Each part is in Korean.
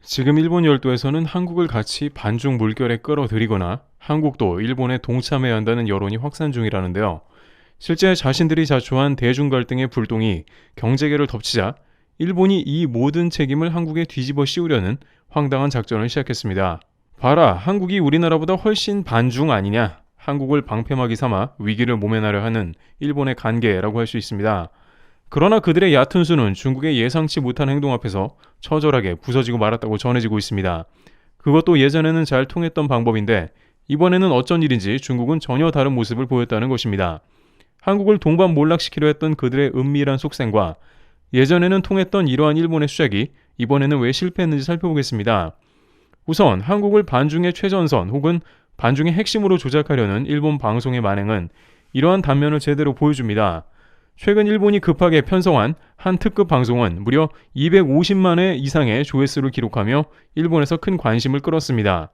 지금 일본 열도에서는 한국을 같이 반중 물결에 끌어들이거나 한국도 일본에 동참해야 한다는 여론이 확산 중이라는데요. 실제 자신들이 자초한 대중 갈등의 불똥이 경제계를 덮치자 일본이 이 모든 책임을 한국에 뒤집어 씌우려는 황당한 작전을 시작했습니다. 봐라, 한국이 우리나라보다 훨씬 반중 아니냐? 한국을 방패막이 삼아 위기를 모면하려 하는 일본의 간계라고 할 수 있습니다. 그러나 그들의 얕은 수는 중국의 예상치 못한 행동 앞에서 처절하게 부서지고 말았다고 전해지고 있습니다. 그것도 예전에는 잘 통했던 방법인데 이번에는 어쩐 일인지 중국은 전혀 다른 모습을 보였다는 것입니다. 한국을 동반 몰락시키려 했던 그들의 은밀한 속셈과 예전에는 통했던 이러한 일본의 수작이 이번에는 왜 실패했는지 살펴보겠습니다. 우선 한국을 반중의 최전선 혹은 반중의 핵심으로 조작하려는 일본 방송의 만행은 이러한 단면을 제대로 보여줍니다. 최근 일본이 급하게 편성한 한 특급 방송은 무려 250만 회 이상의 조회수를 기록하며 일본에서 큰 관심을 끌었습니다.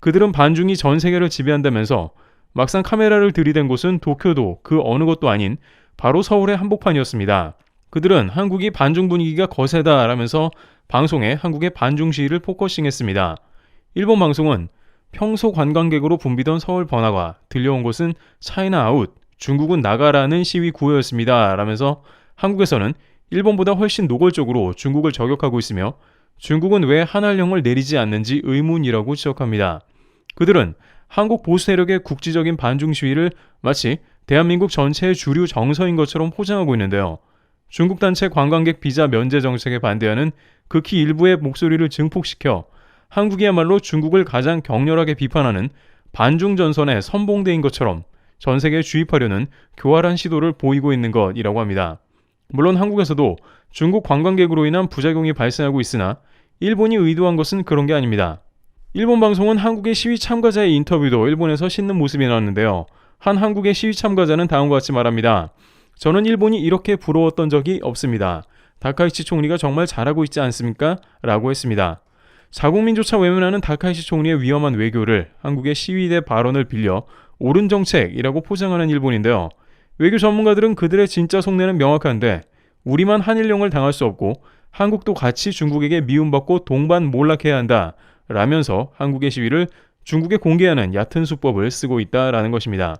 그들은 반중이 전 세계를 지배한다면서 막상 카메라를 들이댄 곳은 도쿄도 그 어느 것도 아닌 바로 서울의 한복판이었습니다. 그들은 한국이 반중 분위기가 거세다라면서 방송에 한국의 반중 시위를 포커싱했습니다. 일본 방송은 평소 관광객으로 붐비던 서울 번화가 들려온 곳은 차이나 아웃 중국은 나가라는 시위 구호였습니다. 라면서 한국에서는 일본보다 훨씬 노골적으로 중국을 저격하고 있으며 중국은 왜 한할령을 내리지 않는지 의문이라고 지적합니다. 그들은 한국 보수 세력의 국지적인 반중 시위를 마치 대한민국 전체의 주류 정서인 것처럼 포장하고 있는데요. 중국 단체 관광객 비자 면제 정책에 반대하는 극히 일부의 목소리를 증폭시켜 한국이야말로 중국을 가장 격렬하게 비판하는 반중 전선의 선봉대인 것처럼 전 세계에 주입하려는 교활한 시도를 보이고 있는 것이라고 합니다. 물론 한국에서도 중국 관광객으로 인한 부작용이 발생하고 있으나 일본이 의도한 것은 그런 게 아닙니다. 일본 방송은 한국의 시위 참가자의 인터뷰도 일본에서 싣는 모습이 나왔는데요. 한 한국의 시위 참가자는 다음과 같이 말합니다. 저는 일본이 이렇게 부러웠던 적이 없습니다. 다카이치 총리가 정말 잘하고 있지 않습니까? 라고 했습니다. 자국민조차 외면하는 다카이치 총리의 위험한 외교를 한국의 시위대 발언을 빌려 옳은 정책이라고 포장하는 일본인데요. 외교 전문가들은 그들의 진짜 속내는 명확한데 우리만 한일령을 당할 수 없고 한국도 같이 중국에게 미움받고 동반 몰락해야 한다 라면서 한국의 시위를 중국에 공개하는 얕은 수법을 쓰고 있다라는 것입니다.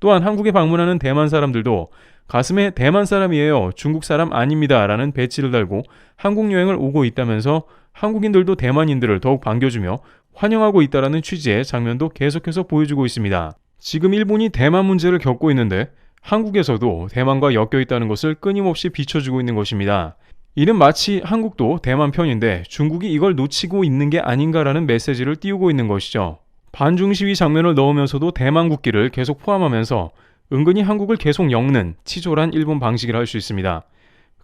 또한 한국에 방문하는 대만 사람들도 가슴에 대만 사람이에요. 중국 사람 아닙니다. 라는 배치를 달고 한국 여행을 오고 있다면서 한국인들도 대만인들을 더욱 반겨주며 환영하고 있다라는 취지의 장면도 계속해서 보여주고 있습니다. 지금 일본이 대만 문제를 겪고 있는데 한국에서도 대만과 엮여 있다는 것을 끊임없이 비춰주고 있는 것입니다. 이는 마치 한국도 대만 편인데 중국이 이걸 놓치고 있는 게 아닌가라는 메시지를 띄우고 있는 것이죠. 반중 시위 장면을 넣으면서도 대만 국기를 계속 포함하면서 은근히 한국을 계속 엮는 치졸한 일본 방식이라 할 수 있습니다.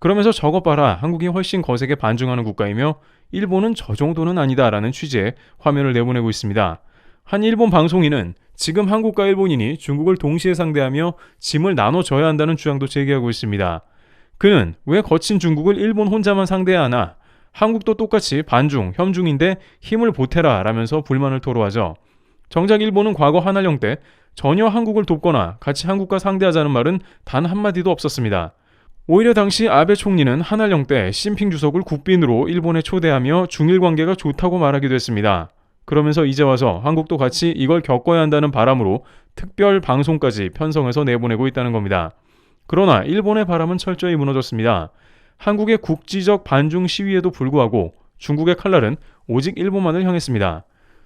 그러면서 저것 봐라 한국이 훨씬 거세게 반중하는 국가이며 일본은 저 정도는 아니다라는 취지의 화면을 내보내고 있습니다. 한 일본 방송인은 지금 한국과 일본인이 중국을 동시에 상대하며 짐을 나눠줘야 한다는 주장도 제기하고 있습니다. 그는 왜 거친 중국을 일본 혼자만 상대해야 하나? 한국도 똑같이 반중, 현중인데 힘을 보태라 라면서 불만을 토로하죠. 정작 일본은 과거 한할령 때 전혀 한국을 돕거나 같이 한국과 상대하자는 말은 단 한마디도 없었습니다. 오히려 당시 아베 총리는 한할령 때 심핑 주석을 국빈으로 일본에 초대하며 중일 관계가 좋다고 말하기도 했습니다. 그러면서 이제 와서 한국도 같이 이걸 겪어야 한다는 바람으로 특별 방송까지 편성해서 내보내고 있다는 겁니다. 그러나 일본의 바람은 철저히 무너졌습니다. 한국의 국지적 반중 시위에도 불구하고 중국의 칼날은 오직 일본만을 향했습니다.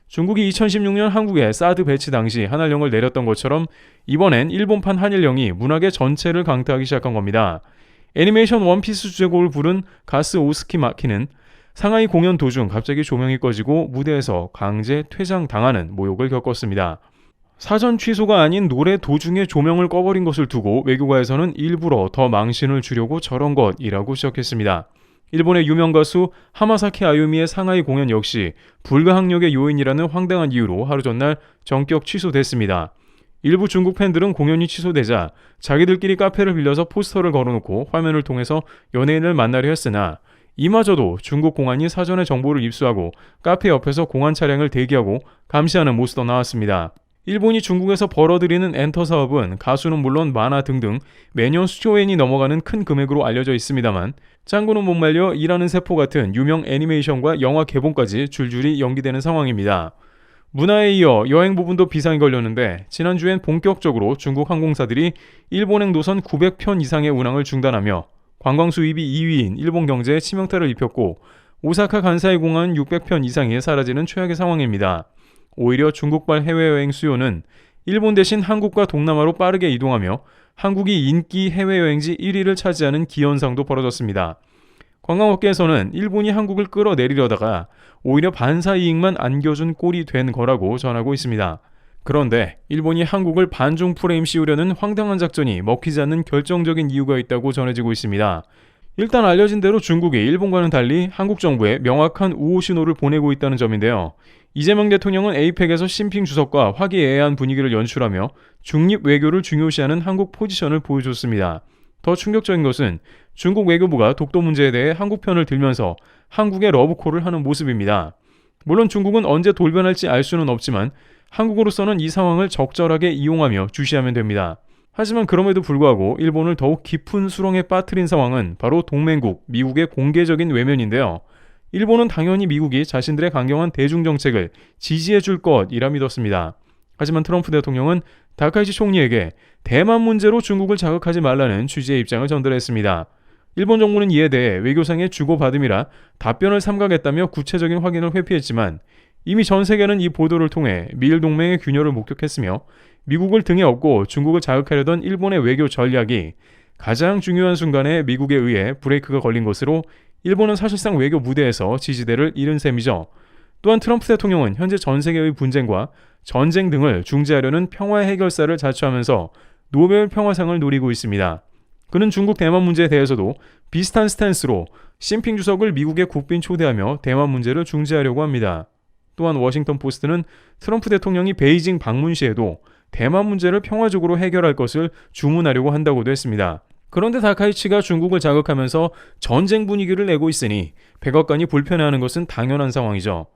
중국이 2016년 한국에 사드 배치 당시 한할령을 내렸던 것처럼 이번엔 일본판 한일령이 문학의 전체를 강타하기 시작한 겁니다. 애니메이션 원피스 주제곡을 부른 가스 오스키 마키는 상하이 공연 도중 갑자기 조명이 꺼지고 무대에서 강제 퇴장 당하는 모욕을 겪었습니다. 사전 취소가 아닌 노래 도중에 조명을 꺼버린 것을 두고 외교가에서는 일부러 더 망신을 주려고 저런 것이라고 지적했습니다. 일본의 유명 가수 하마사키 아유미의 상하이 공연 역시 불가항력의 요인이라는 황당한 이유로 하루 전날 전격 취소됐습니다. 일부 중국 팬들은 공연이 취소되자 자기들끼리 카페를 빌려서 포스터를 걸어놓고 화면을 통해서 연예인을 만나려 했으나 이마저도 중국 공안이 사전에 정보를 입수하고 카페 옆에서 공안 차량을 대기하고 감시하는 모습도 나왔습니다. 일본이 중국에서 벌어들이는 엔터 사업은 가수는 물론 만화 등등 매년 수조엔이 넘어가는 큰 금액으로 알려져 있습니다만 짱구는 못 말려 일하는 세포 같은 유명 애니메이션과 영화 개봉까지 줄줄이 연기되는 상황입니다. 문화에 이어 여행 부분도 비상이 걸렸는데 지난주엔 본격적으로 중국 항공사들이 일본행 노선 900편 이상의 운항을 중단하며 관광 수입이 2위인 일본 경제에 치명타를 입혔고 오사카 간사이 공항은 600편 이상이 사라지는 최악의 상황입니다. 오히려 중국발 해외여행 수요는 일본 대신 한국과 동남아로 빠르게 이동하며 한국이 인기 해외여행지 1위를 차지하는 기현상도 벌어졌습니다. 관광업계에서는 일본이 한국을 끌어내리려다가 오히려 반사 이익만 안겨준 꼴이 된 거라고 전하고 있습니다. 그런데 일본이 한국을 반중 프레임 씌우려는 황당한 작전이 먹히지 않는 결정적인 이유가 있다고 전해지고 있습니다. 일단 알려진 대로 중국이 일본과는 달리 한국 정부에 명확한 우호 신호를 보내고 있다는 점인데요. 이재명 대통령은 에이펙에서 심핑 주석과 화기애애한 분위기를 연출하며 중립 외교를 중요시하는 한국 포지션을 보여줬습니다. 더 충격적인 것은 중국 외교부가 독도 문제에 대해 한국 편을 들면서 한국의 러브콜을 하는 모습입니다. 물론 중국은 언제 돌변할지 알 수는 없지만 한국으로서는 이 상황을 적절하게 이용하며 주시하면 됩니다. 하지만 그럼에도 불구하고 일본을 더욱 깊은 수렁에 빠뜨린 상황은 바로 동맹국 미국의 공개적인 외면인데요. 일본은 당연히 미국이 자신들의 강경한 대중 정책을 지지해 줄 것이라 믿었습니다. 하지만 트럼프 대통령은 다카이치 총리에게 대만 문제로 중국을 자극하지 말라는 취지의 입장을 전달했습니다. 일본 정부는 이에 대해 외교상의 주고받음이라 답변을 삼가겠다며 구체적인 확인을 회피했지만 이미 전 세계는 이 보도를 통해 미일 동맹의 균열을 목격했으며 미국을 등에 업고 중국을 자극하려던 일본의 외교 전략이 가장 중요한 순간에 미국에 의해 브레이크가 걸린 것으로 일본은 사실상 외교 무대에서 지지대를 잃은 셈이죠. 또한 트럼프 대통령은 현재 전 세계의 분쟁과 전쟁 등을 중재하려는 평화 해결사를 자처하면서 노벨 평화상을 노리고 있습니다. 그는 중국 대만 문제에 대해서도 비슷한 스탠스로 심핑 주석을 미국에 국빈 초대하며 대만 문제를 중재하려고 합니다. 또한 워싱턴 포스트는 트럼프 대통령이 베이징 방문 시에도 대만 문제를 평화적으로 해결할 것을 주문하려고 한다고도 했습니다. 그런데 다카이치가 중국을 자극하면서 전쟁 분위기를 내고 있으니 백악관이 불편해하는 것은 당연한 상황이죠.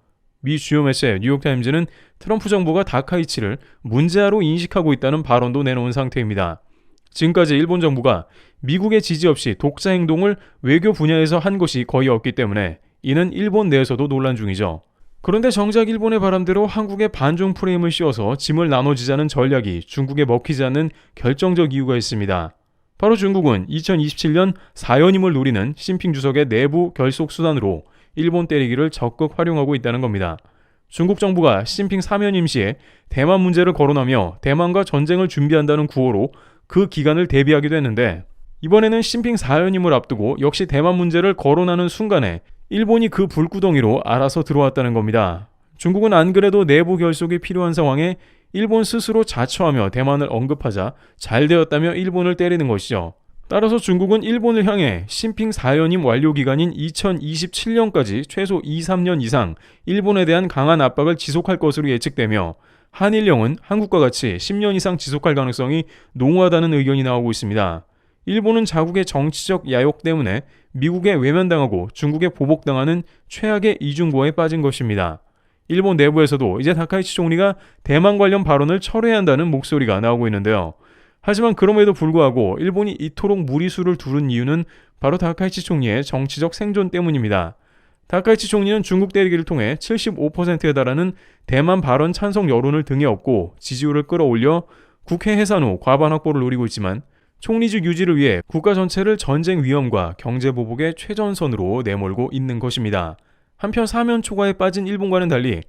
미 주요 매체 뉴욕타임즈는 트럼프 정부가 다카이치를 문제아로 인식하고 있다는 발언도 내놓은 상태입니다. 지금까지 일본 정부가 미국의 지지 없이 독자 행동을 외교 분야에서 한 것이 거의 없기 때문에 이는 일본 내에서도 논란 중이죠. 그런데 정작 일본의 바람대로 한국의 반중 프레임을 씌워서 짐을 나눠지자는 전략이 중국에 먹히지 않는 결정적 이유가 있습니다. 바로 중국은 2027년 4연임을 노리는 심핑 주석의 내부 결속 수단으로 일본 때리기를 적극 활용하고 있다는 겁니다. 중국 정부가 시진핑 사면임 시에 대만 문제를 거론하며 대만과 전쟁을 준비한다는 구호로 그 기간을 대비하기도 했는데 이번에는 시진핑 4연임을 앞두고 역시 대만 문제를 거론하는 순간에 일본이 그 불구덩이로 알아서 들어왔다는 겁니다. 중국은 안 그래도 내부 결속이 필요한 상황에 일본 스스로 자처하며 대만을 언급하자 잘 되었다며 일본을 때리는 것이죠. 따라서 중국은 일본을 향해 심핑 4연임 완료 기간인 2027년까지 최소 2, 3년 이상 일본에 대한 강한 압박을 지속할 것으로 예측되며 한일령은 한국과 같이 10년 이상 지속할 가능성이 농후하다는 의견이 나오고 있습니다. 일본은 자국의 정치적 야욕 때문에 미국에 외면당하고 중국에 보복당하는 최악의 이중고에 빠진 것입니다. 일본 내부에서도 이제 다카이치 총리가 대만 관련 발언을 철회해야 한다는 목소리가 나오고 있는데요. 하지만 그럼에도 불구하고 일본이 이토록 무리수를 두른 이유는 바로 다카이치 총리의 정치적 생존 때문입니다. 다카이치 총리는 중국 때리기를 통해 75%에 달하는 대만 발언 찬성 여론을 등에 업고 지지율을 끌어올려 국회 해산 후 과반 확보를 노리고 있지만 총리직 유지를 위해 국가 전체를 전쟁 위험과 경제 보복의 최전선으로 내몰고 있는 것입니다. 한편 사면 초과에 빠진 일본과는 달리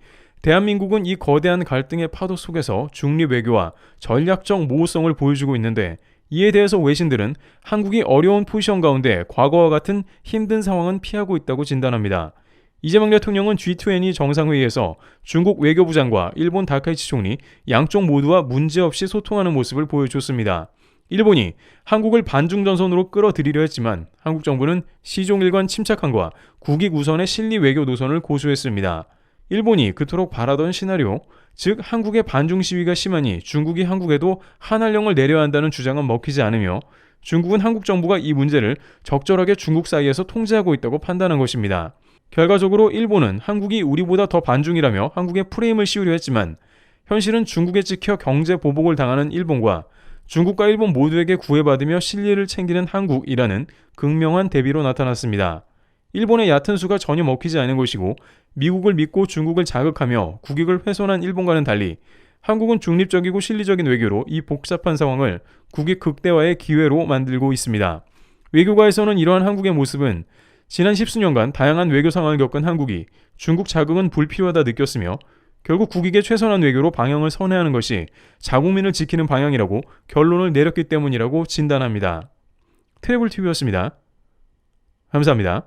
대한민국은 이 거대한 갈등의 파도 속에서 중립 외교와 전략적 모호성을 보여주고 있는데 이에 대해서 외신들은 한국이 어려운 포지션 가운데 과거와 같은 힘든 상황은 피하고 있다고 진단합니다. 이재명 대통령은 G20 정상회의에서 중국 외교부장과 일본 다카이치 총리 양쪽 모두와 문제없이 소통하는 모습을 보여줬습니다. 일본이 한국을 반중 전선으로 끌어들이려 했지만 한국 정부는 시종일관 침착함과 국익 우선의 실리 외교 노선을 고수했습니다. 일본이 그토록 바라던 시나리오, 즉 한국의 반중 시위가 심하니 중국이 한국에도 한한령을 내려야 한다는 주장은 먹히지 않으며 중국은 한국 정부가 이 문제를 적절하게 중국 사이에서 통제하고 있다고 판단한 것입니다. 결과적으로 일본은 한국이 우리보다 더 반중이라며 한국에 프레임을 씌우려 했지만 현실은 중국에 찍혀 경제 보복을 당하는 일본과 중국과 일본 모두에게 구애받으며 실리를 챙기는 한국이라는 극명한 대비로 나타났습니다. 일본의 얕은 수가 전혀 먹히지 않은 것이고 미국을 믿고 중국을 자극하며 국익을 훼손한 일본과는 달리 한국은 중립적이고 실리적인 외교로 이 복잡한 상황을 국익 극대화의 기회로 만들고 있습니다. 외교가에서는 이러한 한국의 모습은 지난 십수년간 다양한 외교 상황을 겪은 한국이 중국 자극은 불필요하다 느꼈으며 결국 국익에 최선한 외교로 방향을 선회하는 것이 자국민을 지키는 방향이라고 결론을 내렸기 때문이라고 진단합니다. 트래블TV였습니다. 감사합니다.